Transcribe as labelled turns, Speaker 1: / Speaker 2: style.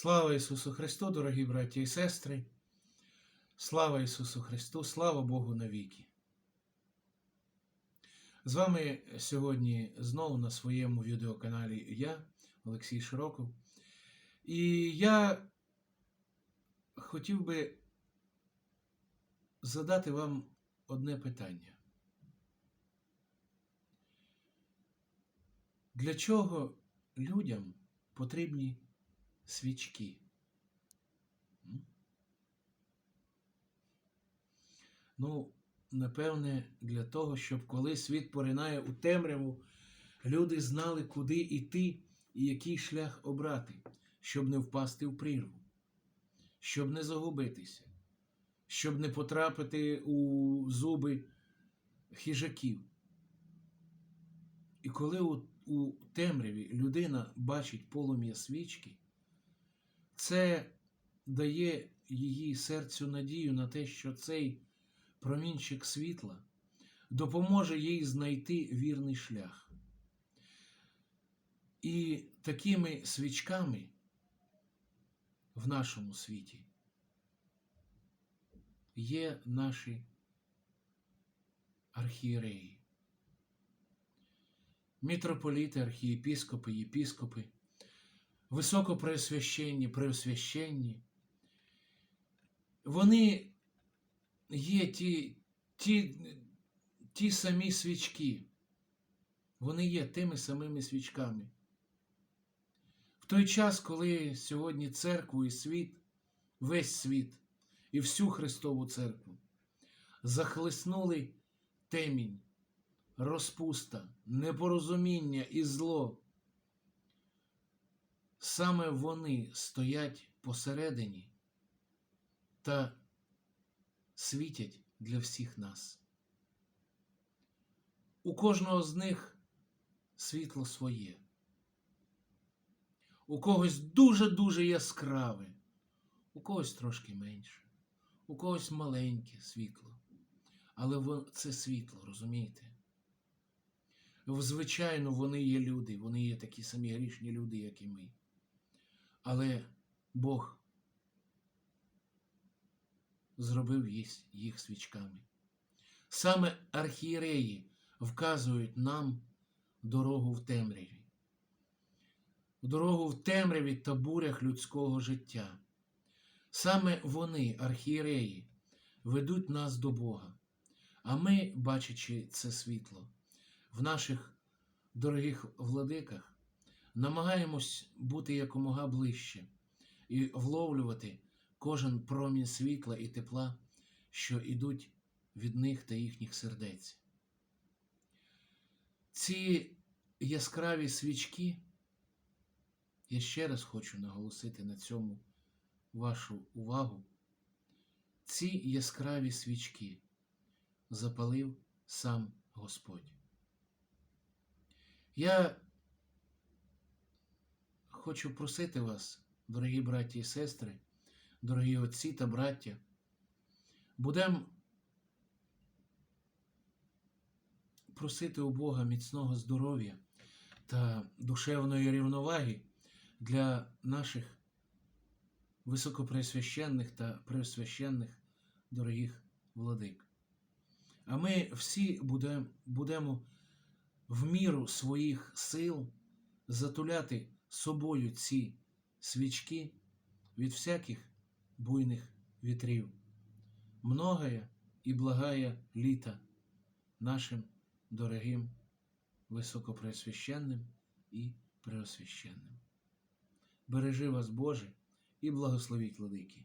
Speaker 1: Слава Ісусу Христу, дорогі браті і сестри! Слава Ісусу Христу, слава Богу навіки! З вами сьогодні знову на своєму відеоканалі я, Олексій Широков. І я хотів би задати вам одне питання. Для чого людям потрібні свічки? Ну, напевне, для того, щоб коли світ поринає у темряву, люди знали, куди йти і який шлях обрати, щоб не впасти в прірву, щоб не загубитися, щоб не потрапити у зуби хижаків. І коли у, у темряві людина бачить полум'я свічки, це дає її серцю надію на те, що цей промінчик світла допоможе їй знайти вірний шлях. І такими свічками в нашому світі є наші архієреї, мітрополіти, архієпіскопи, єпіскопи, високопреосвященні, преосвященні. Вони є ті, ті, ті самі свічки. Вони є тими самими свічками. В той час, коли сьогодні церкву і світ, весь світ і всю Христову церкву захлеснули темінь, розпуста, непорозуміння і зло, саме вони стоять посередині та світять для всіх нас. У кожного з них світло своє, у когось дуже-дуже яскраве, у когось трошки менше, у когось маленьке світло. Але це світло, розумієте? Звичайно, вони є люди, вони є такі самі грішні люди, як і ми. Але Бог зробив їх, свічками. Саме архієреї вказують нам дорогу в темряві, дорогу в темряві та бурях людського життя. Саме вони, архієреї, ведуть нас до Бога. А ми, бачачи це світло в наших дорогих владиках, намагаємось бути якомога ближче і вловлювати кожен промінь світла і тепла, що ідуть від них та їхніх сердець. Ці яскраві свічки, я ще раз хочу наголосити на цьому вашу увагу. Ці яскраві свічки запалив сам Господь. Я хочу просити вас, дорогі браті і сестри, дорогі отці та браття, будемо просити у Бога міцного здоров'я та душевної рівноваги для наших високопресвященних та пресвященних дорогих владик. А ми всі будемо, в міру своїх сил затуляти собою ці свічки від всяких буйних вітрів. Многая і благая літа нашим дорогим високопреосвященним і преосвященним. Бережи вас, Боже, і благословіть владики.